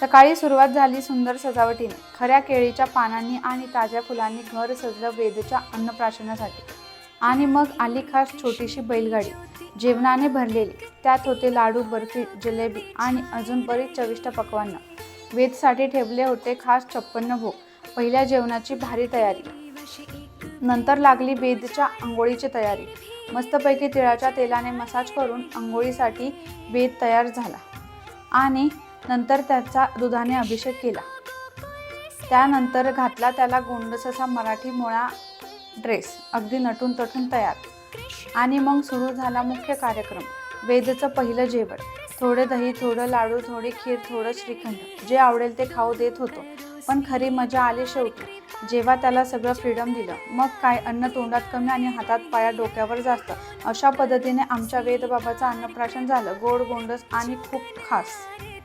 सकाळी सुरुवात झाली सुंदर सजावटीने. खऱ्या केळीच्या पानांनी आणि ताज्या फुलांनी घर सजलं वेदच्या अन्नप्राशनासाठी. आणि मग आली खास छोटीशी बैलगाडी. जेवणाने भरलेली. त्यात होते लाडू बर्फी जिलेबी आणि अजून बरीच चविष्ट पक्वान्न. वेदसाठी ठेवले होते खास छप्पन्न भोग. पहिल्या जेवणाची भारी तयारी. नंतर लागली वेदच्या आंघोळीची तयारी. मस्तपैकी तिळाच्या तेलाने मसाज करून आंघोळीसाठी वेद तयार झाला. आणि नंतर त्याचा दुधाने अभिषेक केला. त्यानंतर घातला त्याला गोंडससा मराठी मुळा ड्रेस अगदी नटून तटून तयार. आणि मग सुरू झाला मुख्य कार्यक्रम वेदचं पहिलं जेवण. थोडे दही थोडं लाडू थोडी खीर थोडं श्रीखंड जे आवडेल ते खाऊ देत होतो. पण खरी मजा आली शेवटी. जेव्हा त्याला सगळं फ्रीडम दिलं मग काय अन्न तोंडात कमी आणि हातात पाया डोक्यावर जास्त अशा पद्धतीने आमच्या वेदबाबाचं अन्नप्राशन झालं गोड गोंडस आणि खूप खास.